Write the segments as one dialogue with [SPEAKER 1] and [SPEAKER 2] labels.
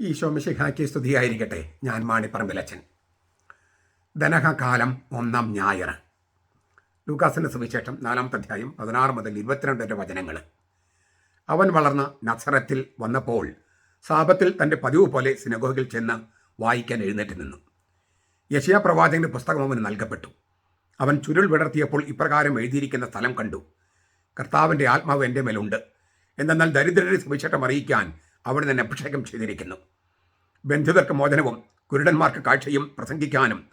[SPEAKER 1] ഈശോ മിശിഹാക്കി സ്തുതിയായിരിക്കട്ടെ ഞാൻ മാണിപ്പറമ്പിലച്ചൻ ധനഹകാലം ഒന്നാം ഞായർ. ലൂക്കാസിന്റെ സുവിശേഷം നാലാമത്തെ അധ്യായം പതിനാറ് മുതൽ ഇരുപത്തിരണ്ട് വചനങ്ങൾ അവൻ വളർന്ന നസറത്തിൽ വന്നപ്പോൾ സാപത്തിൽ തന്റെ പതിവ് പോലെ സിനഗോഗിൽ ചെന്ന് വായിക്കാൻ എഴുന്നേറ്റ് നിന്നു. യശയാ പ്രവാചകന്റെ പുസ്തകം അവന് നൽകപ്പെട്ടു. അവൻ ചുരുൾ വിടർത്തിയപ്പോൾ ഇപ്രകാരം എഴുതിയിരിക്കുന്ന സ്ഥലം കണ്ടു. കർത്താവിന്റെ ആത്മാവ് എന്റെ മേലുണ്ട്. എന്തെന്നാൽ ദരിദ്രരെ സുവിശേഷം അറിയിക്കാൻ അവിടെ തന്നെ അഭിഷേകം ചെയ്തിരിക്കുന്നു. ബന്ധുതർക്ക് മോചനവും കുരുടന്മാർക്ക് കാഴ്ചയും പ്രസംഗിക്കാനും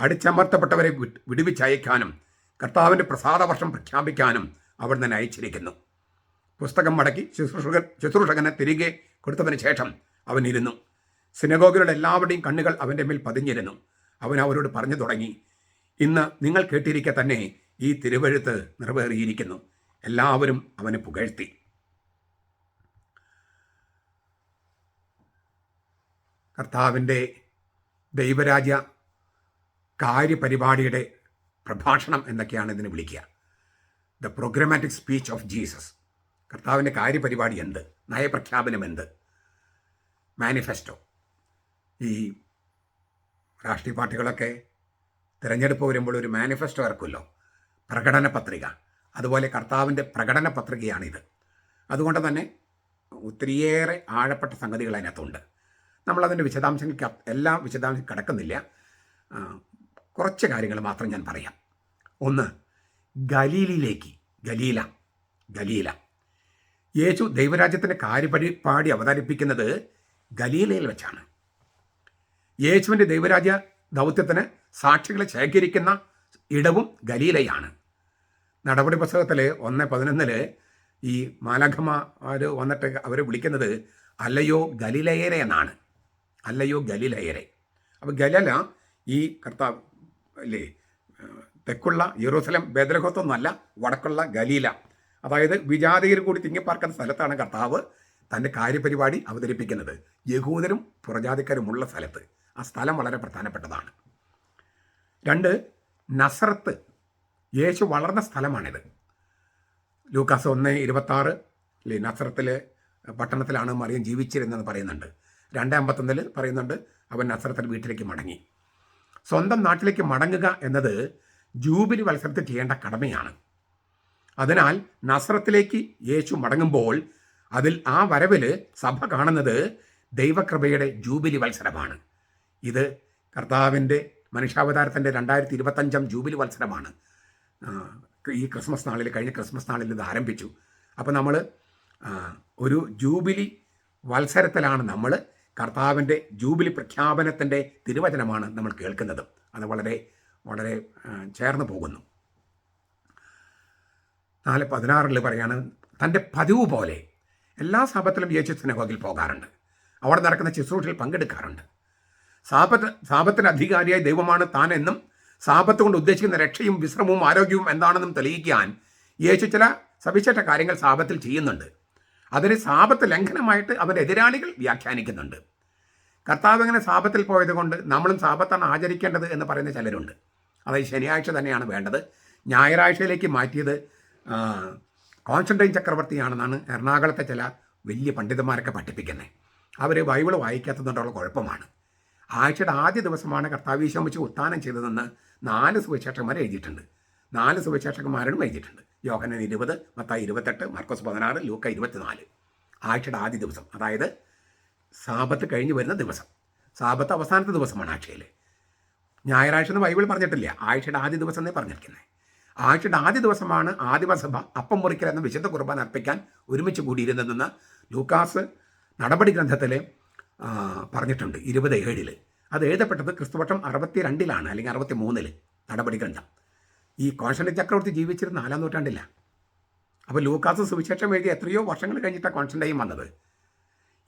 [SPEAKER 1] അടിച്ചമർത്തപ്പെട്ടവരെ വിട്- വിടുവിച്ചയക്കാനും കർത്താവിന്റെ പ്രസാദവർഷം പ്രഖ്യാപിക്കാനും അവിടെ തന്നെ അയച്ചിരിക്കുന്നു. പുസ്തകം മടക്കി ശുശ്രൂഷകൻ ശുശ്രൂഷകനെ തിരികെ കൊടുത്തതിന് ശേഷം അവൻ ഇരുന്നു. സിനഗോഗിലുള്ള എല്ലാവരുടെയും കണ്ണുകൾ അവന്റെ മേൽ പതിഞ്ഞിരുന്നു. അവൻ അവരോട് പറഞ്ഞു തുടങ്ങി ഇന്ന് നിങ്ങൾ കേട്ടിരിക്കെ തന്നെ ഈ തിരുവഴുത്ത് നിറവേറിയിരിക്കുന്നു. എല്ലാവരും അവനെ പുകഴ്ത്തി. കർത്താവിന്റെ ദൈവരാജ്യ കാര്യപരിപാടിയുടെ പ്രഭാഷണം എന്നൊക്കെയാണ് ഇതിന് വിളിക്കുക. The programmatic speech of Jesus കർത്താവിന്റെ കാര്യപരിപാടി എന്ത്? നയപ്രഖ്യാപനം എന്ത്? മാനിഫെസ്റ്റോ ഈ രാഷ്ട്രീയ പാർട്ടികളൊക്കെ തിരഞ്ഞെടുപ്പ് വരുമ്പോൾ ഒരു മാനിഫെസ്റ്റോ ഇറക്കുമല്ലോ. പ്രകടന പത്രിക. അതുപോലെ കർത്താവിന്റെ പ്രകടന പത്രികയാണിത്. അതുകൊണ്ട് തന്നെ ഒത്തിരിയേറെ ആഴപ്പെട്ട സംഗതികൾ അതിനകത്തുണ്ട്. നമ്മളതിന്റെ വിശദാംശങ്ങൾക്ക് എല്ലാം വിശദാംശം കിടക്കുന്നില്ല. കുറച്ച് കാര്യങ്ങൾ മാത്രം ഞാൻ പറയാം. ഒന്ന് ഗലീലിലേക്ക് ഗലീല ഗലീല. യേശു ദൈവരാജ്യത്തിന്റെ കാര്യപരിപാടി അവതരിപ്പിക്കുന്നത് ഗലീലയിൽ വെച്ചാണ്. യേശുവിന്റെ ദൈവരാജ്യ ദൗത്യത്തിന് സാക്ഷികളെ ശേഖരിക്കുന്ന ഇടവും ഗലീലയാണ്. നടപടി പുസ്തകത്തിൽ ഒന്ന് പതിനൊന്നിൽ ഈ മാലാഖമാർ വന്നിട്ട് അവരെ വിളിക്കുന്നത് അല്ലയോ ഗലിലയരെ എന്നാണ്. അല്ലയോ ഗലീലയരെ അപ്പോൾ ഗലല ഈ കർത്താവ് അല്ലേ തെക്കുള്ള യെറൂസലം ബേദലഹത്തൊന്നല്ല വടക്കുള്ള ഗലീല. അതായത് വിജാതികർ കൂടി തിങ്ങിപ്പാർക്കുന്ന സ്ഥലത്താണ് കർത്താവ് തന്റെ കാര്യപരിപാടി അവതരിപ്പിക്കുന്നത്. യഹൂദരും പുറജാതിക്കാരുമുള്ള സ്ഥലത്ത്. ആ സ്ഥലം വളരെ പ്രധാനപ്പെട്ടതാണ്. രണ്ട് നസറത്ത്. യേശു വളർന്ന സ്ഥലമാണിത്. ലൂക്കാസ് ഒന്ന് ഇരുപത്താറ് അല്ലേ നസറത്തിലെ പട്ടണത്തിലാണ് മറിയം ജീവിച്ചിരുന്നതെന്ന് പറയുന്നുണ്ട്. രണ്ട് അമ്പത്തൊന്നിൽ പറയുന്നുണ്ട് അവൻ നസറത്തിൽ വീട്ടിലേക്ക് മടങ്ങി. സ്വന്തം നാട്ടിലേക്ക് മടങ്ങുക എന്നത് ജൂബിലി മത്സരത്തിൽ ചെയ്യേണ്ട കടമയാണ്. അതിനാൽ നസ്രത്തിലേക്ക് യേശു മടങ്ങുമ്പോൾ അതിൽ ആ വരവിൽ സഭ കാണുന്നത് ദൈവകൃപയുടെ ജൂബിലി വത്സരമാണ് ഇത് കർത്താവിന്റെ മനുഷ്യാവതാരത്തിന്റെ രണ്ടായിരത്തി ഇരുപത്തഞ്ചാം ജൂബിലി വത്സരമാണ് ഈ ക്രിസ്മസ് നാളിൽ കഴിഞ്ഞ ക്രിസ്മസ് നാളിൽ ഇത് ആരംഭിച്ചു. അപ്പോൾ നമ്മൾ ഒരു ജൂബിലി വത്സരത്തിലാണ് നമ്മൾ കർത്താവിന്റെ ജൂബിലി പ്രഖ്യാപനത്തിന്റെ തിരുവചനമാണ് നമ്മൾ കേൾക്കുന്നത്. അത് വളരെ വളരെ ചേർന്ന് പോകുന്നു. നാല് പതിനാറിൽ പറയാണ് തന്റെ പതിവ് പോലെ എല്ലാ സാപത്തിലും യേശു സിനഗോഗിൽ പോകാറുണ്ട്. അവിടെ നടക്കുന്ന ശുശ്രൂഷയിൽ പങ്കെടുക്കാറുണ്ട്. സാപത്ത് സാപത്തിന് അധികാരിയായ ദൈവമാണ് താനെന്നും സാപത്ത് കൊണ്ട് ഉദ്ദേശിക്കുന്ന രക്ഷയും വിശ്രമവും ആരോഗ്യവും എന്താണെന്നും തെളിയിക്കാൻ യേശു ചില സവിശേഷ കാര്യങ്ങൾ സാപത്തിൽ ചെയ്യുന്നുണ്ട്. അതിന് സാപത്ത് ലംഘനമായിട്ട് അവരുടെ എതിരാളികൾ വ്യാഖ്യാനിക്കുന്നുണ്ട്. കർത്താവ് ഇങ്ങനെ സാപത്തിൽ പോയതുകൊണ്ട് നമ്മളും സാപത്താണ് ആചരിക്കേണ്ടത് എന്ന് പറയുന്ന ചിലരുണ്ട്. അതായത് ശനിയാഴ്ച തന്നെയാണ് വേണ്ടത്. ഞായറാഴ്ചയിലേക്ക് മാറ്റിയത് ആ, ചക്രവർത്തിയാണെന്നാണ് എറണാകുളത്തെ ചില വലിയ പണ്ഡിതന്മാരൊക്കെ പഠിപ്പിക്കുന്നത്. അവർ ബൈബിൾ വായിക്കാത്തതുകൊണ്ടുള്ള കുഴപ്പമാണ്. ആഴ്ചയുടെ ആദ്യ ദിവസമാണ് കർത്താവീശം വെച്ച് ഉത്ഥാനം ചെയ്തതെന്ന് നാല് സുവിശേഷകന്മാർ എഴുതിയിട്ടുണ്ട്. നാല് സുവിശേഷകന്മാരും എഴുതിയിട്ടുണ്ട്. യോഹനൻ ഇരുപത് മത്തായി ഇരുപത്തെട്ട് മർക്കോസ് പതിനാറ് ലൂക്ക ഇരുപത്തിനാല്. ആഴ്ചയുടെ ആദ്യ ദിവസം. അതായത് സാപത്ത് കഴിഞ്ഞ് വരുന്ന ദിവസം. സാപത്ത് അവസാനത്തെ ദിവസമാണ് ആഴ്ചയിൽ ഞായറാഴ്ച എന്ന് ബൈബിൾ പറഞ്ഞിട്ടില്ല. ആഴ്ചയുടെ ആദ്യ ദിവസം എന്നേ പറഞ്ഞിരിക്കുന്നത് ആഴ്ചയുടെ ആദ്യ ദിവസമാണ് ആദിമസഭ അപ്പം മുറിക്കൽ എന്ന വിശുദ്ധ കുർബാന അർപ്പിക്കാൻ ഒരുമിച്ച് കൂടിയിരുന്നതെന്ന് ലൂക്കാസ് നടപടി ഗ്രന്ഥത്തിൽ പറഞ്ഞിട്ടുണ്ട്. ഇരുപത് ഏഴിൽ അത് എഴുതപ്പെട്ടത് ക്രിസ്തുവർഷം അറുപത്തി രണ്ടിലാണ് അല്ലെങ്കിൽ അറുപത്തി മൂന്നിൽ നടപടി ഗ്രന്ഥം. ഈ കോൺസ്റ്റന്റ് ചക്രവർത്തി ജീവിച്ചിരുന്ന നാലാം നൂറ്റാണ്ടില്ല അപ്പോൾ ലൂക്കാസ് സുവിശേഷം എഴുതി എത്രയോ വർഷങ്ങൾ കഴിഞ്ഞിട്ടാണ് കോൺസ്റ്റന്റൈൻ വന്നത്.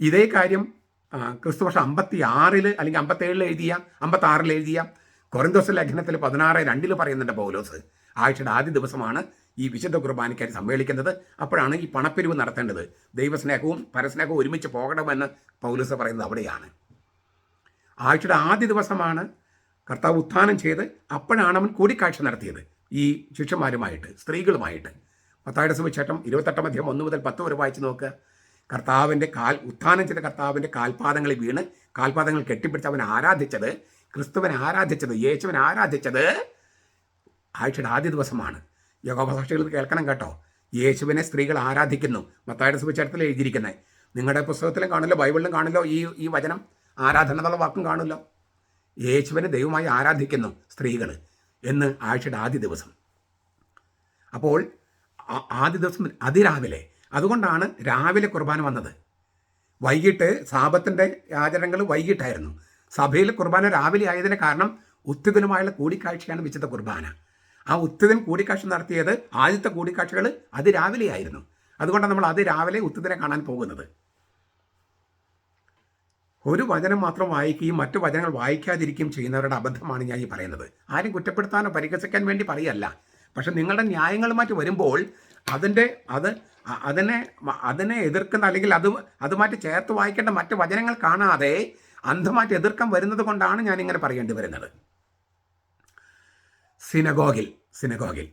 [SPEAKER 1] ഇതേ കാര്യം ക്രിസ്തു ക്രിസ്തുവർഷം അമ്പത്തി ആറിൽ അല്ലെങ്കിൽ അമ്പത്തേഴിൽ എഴുതിയ അമ്പത്താറിൽ എഴുതിയ കൊറിന്തോസ് ലേഖനത്തിൽ പതിനാറ് രണ്ടിൽ പറയുന്നുണ്ട് പൗലോസ്. ആഴ്ചയുടെ ആദ്യ ദിവസമാണ് ഈ വിശുദ്ധ കുർബാനയ്ക്കായി സമ്മേളിക്കുന്നത്. അപ്പോഴാണ് ഈ പണപ്പിരിവ് നടത്തേണ്ടത്. ദൈവസ്നേഹവും പരസ്നേഹവും ഒരുമിച്ച് പോകണമെന്ന് പൗലോസ് പറയുന്നത് അവിടെയാണ്. ആഴ്ചയുടെ ആദ്യ ദിവസമാണ് കർത്താവ് ഉത്ഥാനം ചെയ്ത് അപ്പോഴാണ് അവൻ കൂടിക്കാഴ്ച നടത്തിയത്. ഈ ശിഷ്യന്മാരുമായിട്ട് സ്ത്രീകളുമായിട്ട്. പത്തായുടെ സുവിശേഷം ഇരുപത്തെട്ടാം മധ്യം ഒന്ന് മുതൽ പത്ത് വരെ വായിച്ച് നോക്കുക കർത്താവിന്റെ കാൽ ഉത്ഥാനം ചെയ്ത കർത്താവിന്റെ കാൽപാദങ്ങളിൽ വീണ് കാൽപാദങ്ങൾ കെട്ടിപ്പിടിച്ച് അവൻ ആരാധിച്ചത് ക്രിസ്തുവനെ ആരാധിച്ചത് യേശുവിനെ ആരാധിച്ചത് ആഴ്ചയുടെ ആദ്യ ദിവസമാണ്. യോഗോപസാക്ഷികൾ കേൾക്കണം കേട്ടോ. യേശുവിനെ സ്ത്രീകൾ ആരാധിക്കുന്നു. മത്തായുടെ സുവിശേഷത്തിൽ എഴുതിയിരിക്കുന്നത്. നിങ്ങളുടെ പുസ്തകത്തിലും കാണില്ലോ ബൈബിളിലും കാണില്ലോ ഈ ഈ വചനം. ആരാധന എന്നുള്ള വാക്കും കാണില്ലോ യേശുവിനെ ദൈവമായി ആരാധിക്കുന്നു സ്ത്രീകൾ എന്ന് ആഴ്ചയുടെ ആദ്യ ദിവസം. അപ്പോൾ ആദ്യ ദിവസം അതിരാവിലെ. അതുകൊണ്ടാണ് രാവിലെ കുർബാന വന്നത്. വൈകിട്ട് സാപത്തിന്റെ ആചരണങ്ങൾ വൈകിട്ടായിരുന്നു. സഭയിൽ കുർബാന രാവിലെ ആയതിന് കാരണം ഉത്തിതനുമായുള്ള കൂടിക്കാഴ്ചയാണ് വിശുദ്ധ കുർബാന. ആ ഉത്തിതൻ കൂടിക്കാഴ്ച നടത്തിയത് ആദ്യത്തെ കൂടിക്കാഴ്ചകൾ അതിരാവിലെ ആയിരുന്നു അതുകൊണ്ടാണ് നമ്മൾ അതിരാവിലെ ഉത്തിതനെ കാണാൻ പോകുന്നത്. ഒരു വചനം മാത്രം വായിക്കുകയും മറ്റു വചനങ്ങൾ വായിക്കാതിരിക്കുകയും ചെയ്യുന്നവരുടെ അബദ്ധമാണ് ഞാൻ ഈ പറയുന്നത്. ആരും കുറ്റപ്പെടുത്താനോ പരിഹസിക്കാൻ വേണ്ടി പറയല്ല. പക്ഷെ നിങ്ങളുടെ ന്യായങ്ങളുമായിട്ട് വരുമ്പോൾ അതിന്റെ അത് അതിനെ അതിനെ എതിർക്കുന്ന അല്ലെങ്കിൽ അത് അതുമായിട്ട് ചേർത്ത് വായിക്കേണ്ട മറ്റ് വചനങ്ങൾ കാണാതെ അന്ധമായിട്ട് എതിർക്കാൻ വരുന്നത് കൊണ്ടാണ് ഞാൻ ഇങ്ങനെ പറയേണ്ടി വരുന്നത്. സിനഗോഗിൽ സിനഗോഗിൽ.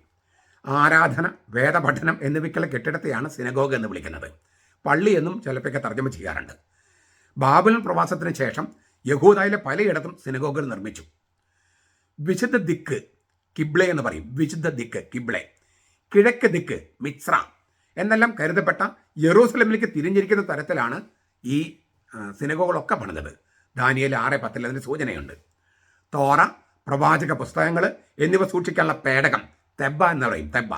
[SPEAKER 1] ആരാധന വേദപഠനം എന്നിവയ്ക്കുള്ള കെട്ടിടത്തെയാണ് സിനഗോഗ് എന്ന് വിളിക്കുന്നത്. പള്ളി എന്നും ചിലപ്പോഴൊക്കെ തർജമ ചെയ്യാറുണ്ട്. ബാബിലൻ പ്രവാസത്തിന് ശേഷം യഹൂദായിലെ പലയിടത്തും സിനഗോഗുകൾ നിർമ്മിച്ചു. വിശുദ്ധ ദിക്ക് കിബ്ലെ എന്ന് പറയും. വിശുദ്ധ ദിക്ക് കിബ്ലെ കിഴക്ക് ദിക്ക് മിത്ര എന്നെല്ലാം കരുതപ്പെട്ട യെറൂസലമിലേക്ക് തിരിഞ്ഞിരിക്കുന്ന തരത്തിലാണ് ഈ സിനഗോകളൊക്കെ പണിതത്. ദാനിയൽ ആറ് പത്തിൽ അതിന് സൂചനയുണ്ട്. തോറ പ്രവാചക പുസ്തകങ്ങൾ എന്നിവ സൂക്ഷിക്കാനുള്ള പേടകം തെബ്ബ എന്ന് പറയും. തെബ്ബ.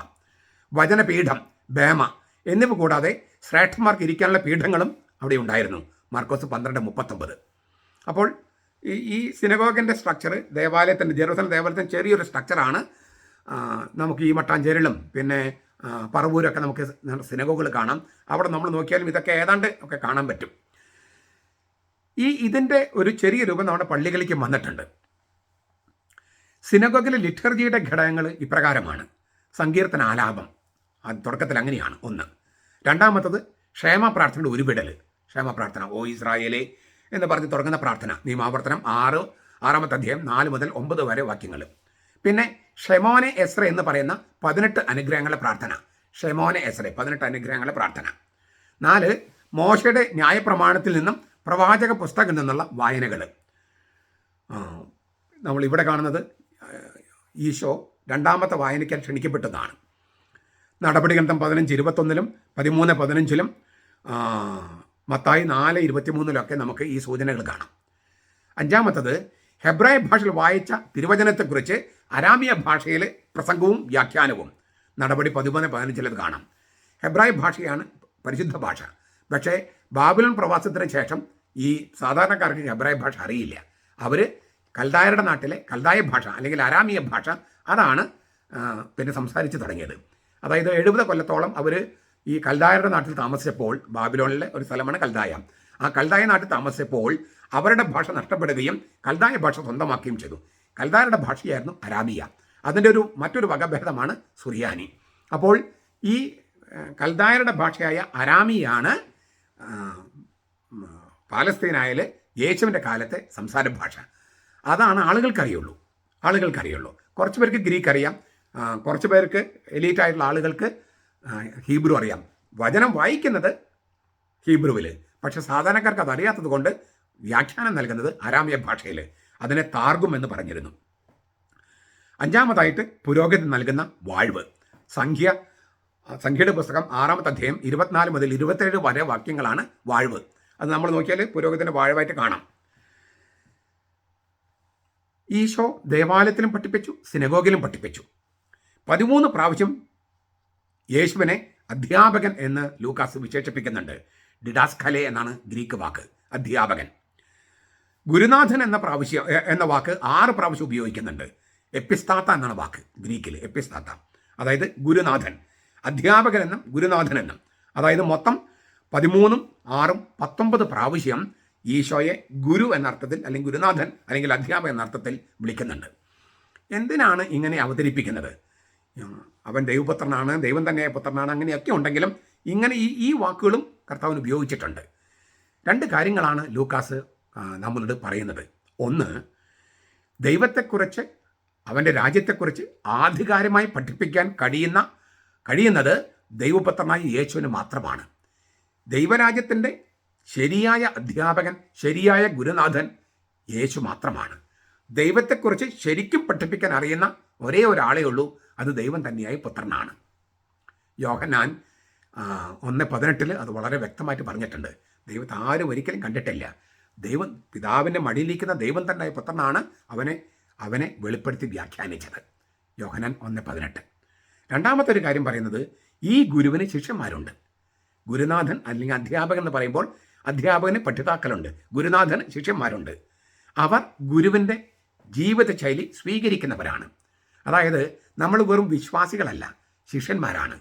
[SPEAKER 1] വചനപീഠം ബേമ എന്നിവ കൂടാതെ ശ്രേഷ്ഠന്മാർക്ക് ഇരിക്കാനുള്ള പീഠങ്ങളും അവിടെ ഉണ്ടായിരുന്നു. മാർക്കോസ് പന്ത്രണ്ട് മുപ്പത്തൊമ്പത്. അപ്പോൾ ഈ ഈ സിനഗോഗിന്റെ സ്ട്രക്ചർ ദേവാലയത്തിന്റെ ജെറൂസലം ദേവാലയത്തിന്റെ ചെറിയൊരു സ്ട്രക്ചറാണ് നമുക്ക് ഈ മട്ടാഞ്ചേരിലും പിന്നെ പറവൂരൊക്കെ നമുക്ക് സിനഗോഗുകൾ കാണാം. അവിടെ നമ്മൾ നോക്കിയാലും ഇതൊക്കെ ഏതാണ്ട് ഒക്കെ കാണാൻ പറ്റും. ഈ ഇതിന്റെ ഒരു ചെറിയ രൂപം നമ്മുടെ പള്ളികളിലേക്ക് വന്നിട്ടുണ്ട്. സിനഗോഗിലെ ലിറ്റർജിയുടെ ഘടകങ്ങൾ ഇപ്രകാരമാണ്. സങ്കീർത്തന ആലാപം. തുടക്കത്തിൽ അങ്ങനെയാണ്. ഒന്ന്. രണ്ടാമത്തത് ക്ഷേമ പ്രാർത്ഥനയുടെ ഉരുവിടൽ ക്ഷേമ പ്രാർത്ഥന ഓ ഇസ്രായേലേ എന്ന് പറഞ്ഞ് തുടങ്ങുന്ന പ്രാർത്ഥന. നിയമാവർത്തനം ആറ് ആറാമത്തെ അധ്യായം നാല് മുതൽ ഒമ്പത് വരെ വാക്യങ്ങൾ. പിന്നെ ഷെമോനെ എസ്ര എന്ന് പറയുന്ന പതിനെട്ട് അനുഗ്രഹങ്ങളെ പ്രാർത്ഥന. ഷെമോനെ എസ്ര പതിനെട്ട് അനുഗ്രഹങ്ങളെ പ്രാർത്ഥന. നാല് മോശയുടെ ന്യായപ്രമാണത്തിൽ നിന്നും പ്രവാചക പുസ്തകത്തിൽ നിന്നുള്ള വായനകൾ. നമ്മൾ ഇവിടെ കാണുന്നത് ഈശോ രണ്ടാമത്തെ വായനയ്ക്കാൻ ക്ഷണിക്കപ്പെട്ടതാണ്. നടപടി ഗ്രന്ഥം പതിനഞ്ച് ഇരുപത്തൊന്നിലും പതിമൂന്ന് പതിനഞ്ചിലും മത്തായി നാല് ഇരുപത്തിമൂന്നിലൊക്കെ നമുക്ക് ഈ സൂചനകൾ കാണാം. അഞ്ചാമത്തത് ഹെബ്രായ ഭാഷയിൽ വായിച്ച തിരുവചനത്തെക്കുറിച്ച് അരാമിയ ഭാഷയിൽ പ്രസംഗവും വ്യാഖ്യാനവും. നടപടി പതിമൂന്ന് പതിനഞ്ചിലത് കാണാം. ഹെബ്രായ ഭാഷയാണ് പരിശുദ്ധ ഭാഷ. പക്ഷേ ബാബുലൻ പ്രവാസത്തിന് ശേഷം ഈ സാധാരണക്കാർക്ക് ഹെബ്രായ ഭാഷ അറിയില്ല. അവർ കൽദായരുടെ നാട്ടിലെ കൽദായ ഭാഷ അല്ലെങ്കിൽ അരാമിയ ഭാഷ അതാണ് പിന്നെ സംസാരിച്ച് തുടങ്ങിയത്. അതായത് എഴുപത് കൊല്ലത്തോളം അവർ ഈ കൽദായരുടെ നാട്ടിൽ താമസിച്ചപ്പോൾ ബാബിലോണിലെ ഒരു സ്ഥലമാണ് കൽദായ. ആ കൽദായ നാട്ടിൽ താമസിച്ചപ്പോൾ അവരുടെ ഭാഷ നഷ്ടപ്പെടുകയും കൽദായ ഭാഷ സ്വന്തമാക്കുകയും ചെയ്തു. കൽദായരുടെ ഭാഷയായിരുന്നു അരാബിയ. അതിന്റെ ഒരു മറ്റൊരു വകഭേദമാണ് സുറിയാനി. അപ്പോൾ ഈ കൽദായരുടെ ഭാഷയായ അരാമിയാണ് പാലസ്തീനായാലെ യേശുവിന്റെ കാലത്തെ സംസാര ഭാഷ. അതാണ് ആളുകൾക്കറിയുള്ളൂ. ആളുകൾക്കറിയുള്ളൂ. കുറച്ച് പേർക്ക് ഗ്രീക്ക് അറിയാം കുറച്ച് പേർക്ക് എലീറ്റ് ആയിട്ടുള്ള ആളുകൾക്ക് ഹീബ്രു അറിയാം. വചനം വായിക്കുന്നത് ഹീബ്രുവിൽ പക്ഷെ സാധാരണക്കാർക്ക് അത് അറിയാത്തത് കൊണ്ട് വ്യാഖ്യാനം നൽകുന്നത് അരാമ്യ ഭാഷയിൽ അതിനെ താർഗും എന്ന് പറഞ്ഞിരുന്നു. അഞ്ചാമതായിട്ട് പുരോഗതി നൽകുന്ന വാഴ്വ്. സംഖ്യ സംഖ്യയുടെ പുസ്തകം ആറാമത്തെ അധ്യായം ഇരുപത്തിനാല് മുതൽ ഇരുപത്തേഴ് വരെ വാക്യങ്ങളാണ് വാഴ്വ്. അത് നമ്മൾ നോക്കിയാൽ പുരോഗതിന്റെ വാഴവായിട്ട് കാണാം. ഈശോ ദേവാലയത്തിലും പഠിപ്പിച്ചു സിനഗോഗിലും പഠിപ്പിച്ചു. പതിമൂന്ന് പ്രാവശ്യം യേശുവിനെ അധ്യാപകൻ എന്ന് ലൂക്കാസ് വിശേഷിപ്പിക്കുന്നുണ്ട്. ഡിഡാസ്കലെ എന്നാണ് ഗ്രീക്ക് വാക്ക്. അധ്യാപകൻ. ഗുരുനാഥൻ എന്ന പ്രാവശ്യം എന്ന വാക്ക് ആറ് പ്രാവശ്യം ഉപയോഗിക്കുന്നുണ്ട്. എപ്പിസ്താത്ത എന്നാണ് വാക്ക് ഗ്രീക്കിൽ എപ്പിസ്താത്ത. അതായത് ഗുരുനാഥൻ. അധ്യാപകൻ എന്നും ഗുരുനാഥൻ എന്നും. അതായത് മൊത്തം പതിമൂന്നും ആറും പത്തൊമ്പത് പ്രാവശ്യം ഈശോയെ ഗുരു എന്നർത്ഥത്തിൽ അല്ലെങ്കിൽ ഗുരുനാഥൻ അല്ലെങ്കിൽ അധ്യാപകൻ എന്നർത്ഥത്തിൽ വിളിക്കുന്നുണ്ട്. എന്തിനാണ് ഇങ്ങനെ അവതരിപ്പിക്കുന്നത്? അവൻ ദൈവപുത്രനാണ് ദൈവം തന്നെ പുത്രനാണ് അങ്ങനെയൊക്കെ ഉണ്ടെങ്കിലും ഇങ്ങനെ ഈ ഈ വാക്കുകളും കർത്താവിന് ഉപയോഗിച്ചിട്ടുണ്ട്. രണ്ട് കാര്യങ്ങളാണ് ലൂക്കാസ് നമ്മളോട് പറയുന്നത്. ഒന്ന് ദൈവത്തെക്കുറിച്ച് അവന്റെ രാജ്യത്തെക്കുറിച്ച് ആധികാരമായി പഠിപ്പിക്കാൻ കഴിയുന്ന കഴിയുന്നത് ദൈവപുത്രനായ യേശുവിന് മാത്രമാണ്. ദൈവരാജ്യത്തിന്റെ ശരിയായ അധ്യാപകൻ ശരിയായ ഗുരുനാഥൻ യേശു മാത്രമാണ്. ദൈവത്തെക്കുറിച്ച് ശരിക്കും പഠിപ്പിക്കാൻ അറിയുന്ന ഒരേ ഒരാളേ ഉള്ളൂ. അത് ദൈവം തന്നെയായ പുത്രനാണ്. യോഹന്നാൻ ആ, ഒന്ന് പതിനെട്ടിൽ അത് വളരെ വ്യക്തമായിട്ട് പറഞ്ഞിട്ടുണ്ട്. ദൈവത്തെ ആരും ഒരിക്കലും കണ്ടിട്ടില്ല. ദൈവം പിതാവിന്റെ മടിയിലിരിക്കുന്ന ദൈവം തന്നെയായ പുത്രനാണ് അവനെ അവനെ വെളിപ്പെടുത്തി വ്യാഖ്യാനിച്ചത്. യോഹനാൻ ഒന്ന് പതിനെട്ട്. രണ്ടാമത്തെ ഒരു കാര്യം പറയുന്നത് ഈ ഗുരുവിന് ശിഷ്യന്മാരുണ്ട്. ഗുരുനാഥൻ അല്ലെങ്കിൽ അധ്യാപകൻ എന്ന് പറയുമ്പോൾ അധ്യാപകന് പഠിതാക്കളുണ്ട്. ഗുരുനാഥൻ ശിഷ്യന്മാരുണ്ട്. അവർ ഗുരുവിന്റെ ജീവിതശൈലി സ്വീകരിക്കുന്നവരാണ്. അതായത് നമ്മൾ വെറും വിശ്വാസികളല്ല ശിഷ്യന്മാരാണ്.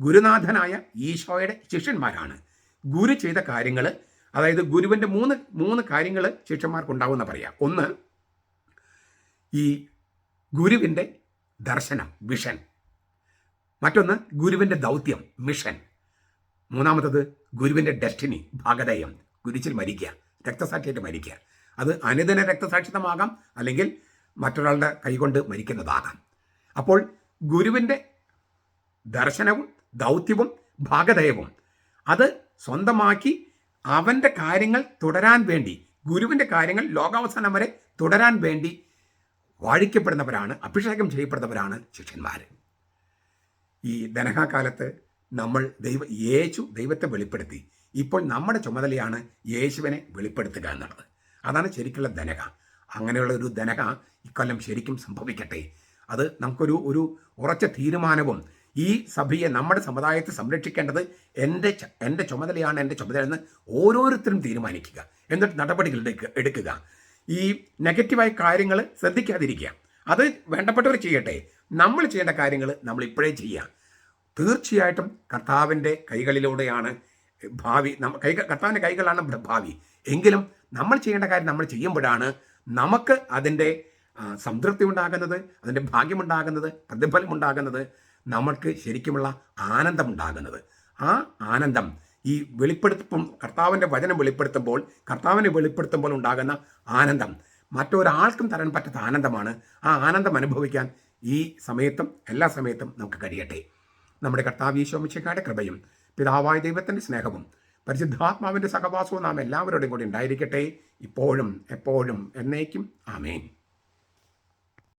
[SPEAKER 1] ഗുരുനാഥനായ ഈശോയുടെ ശിഷ്യന്മാരാണ്. ഗുരു ചെയ്ത കാര്യങ്ങൾ അതായത് ഗുരുവിന്റെ മൂന്ന് മൂന്ന് കാര്യങ്ങൾ ശിഷ്യന്മാർക്കുണ്ടാവുമെന്ന് പറയാം. ഒന്ന് ഈ ഗുരുവിന്റെ ദർശനം വിഷൻ മറ്റൊന്ന് ഗുരുവിന്റെ ദൗത്യം മിഷൻ. മൂന്നാമത്തത് ഗുരുവിന്റെ ഡെസ്റ്റിനി ഭാഗതയം ഗുരുച്ചിൽ മരിക്കുക രക്തസാക്ഷിയായിട്ട് മരിക്കുക. അത് അനുദിന രക്തസാക്ഷിതമാകാം അല്ലെങ്കിൽ മറ്റൊരാളുടെ കൈകൊണ്ട് മരിക്കുന്നതാകാം. അപ്പോൾ ഗുരുവിന്റെ ദർശനവും ദൗത്യവും ഭാഗധേയവും അത് സ്വന്തമാക്കി അവന്റെ കാര്യങ്ങൾ തുടരാൻ വേണ്ടി ഗുരുവിന്റെ കാര്യങ്ങൾ ലോകാവസാനം വരെ തുടരാൻ വേണ്ടി വാഴിക്കപ്പെടുന്നവരാണ് അഭിഷേകം ചെയ്യപ്പെടുന്നവരാണ് ശിഷ്യന്മാർ. ഈ ദനഹാകാലത്ത് നമ്മൾ ദൈവ യേശു ദൈവത്തെ വെളിപ്പെടുത്തി. ഇപ്പോൾ നമ്മുടെ ചുമതലയാണ് യേശുവിനെ വെളിപ്പെടുത്തുക എന്നുള്ളത്. അതാണ് ശരിക്കുള്ള ധനക അങ്ങനെയുള്ള ഒരു ധനക ഇക്കൊല്ലം ശരിക്കും സംഭവിക്കട്ടെ. അത് നമുക്കൊരു ഒരു ഉറച്ച തീരുമാനവും ഈ സഭയെ നമ്മുടെ സമുദായത്തെ സംരക്ഷിക്കേണ്ടത് എന്റെ എന്റെ ചുമതലയാണ് എന്റെ ചുമതല എന്ന് ഓരോരുത്തരും തീരുമാനിക്കുക. എന്നിട്ട് നടപടികൾ എടുക്കുക. എടുക്കുക ഈ നെഗറ്റീവായ കാര്യങ്ങൾ ശ്രദ്ധിക്കാതിരിക്കുക. അത് വേണ്ടപ്പെട്ടവർ ചെയ്യട്ടെ. നമ്മൾ ചെയ്യേണ്ട കാര്യങ്ങൾ നമ്മൾ ഇപ്പോഴേ ചെയ്യാം തീർച്ചയായിട്ടും കർത്താവിന്റെ കൈകളിലൂടെയാണ് ഭാവി നമ്മ കൈ കർത്താവിന്റെ കൈകളാണ് ഭാവി. എങ്കിലും നമ്മൾ ചെയ്യേണ്ട കാര്യം നമ്മൾ ചെയ്യുമ്പോഴാണ് നമുക്ക് അതിന്റെ സംതൃപ്തി ഉണ്ടാകുന്നത് അതിന്റെ ഭാഗ്യമുണ്ടാകുന്നത് പ്രതിഫലം ഉണ്ടാകുന്നത് നമ്മൾക്ക് ശരിക്കുമുള്ള ആനന്ദമുണ്ടാകുന്നത്. ആ ആനന്ദം ഈ വെളിപ്പെടുത്തും കർത്താവിന്റെ വചനം വെളിപ്പെടുത്തുമ്പോൾ കർത്താവിനെ വെളിപ്പെടുത്തുമ്പോൾ ഉണ്ടാകുന്ന ആനന്ദം. മറ്റൊരാൾക്കും തരാൻ പറ്റാത്ത ആനന്ദമാണ്. ആ ആനന്ദം അനുഭവിക്കാൻ ഈ സമയത്തും എല്ലാ സമയത്തും നമുക്ക് കഴിയട്ടെ. നമ്മുടെ കർത്താവ് ഈശോമിശിക്കാരുടെ കൃപയും പിതാവായ ദൈവത്തിന്റെ സ്നേഹവും പരിശുദ്ധാത്മാവിന്റെ സഹവാസവും നാം എല്ലാവരോടും കൂടി ഉണ്ടായിരിക്കട്ടെ. ഇപ്പോഴും എപ്പോഴും എന്നേക്കും. ആമേൻ.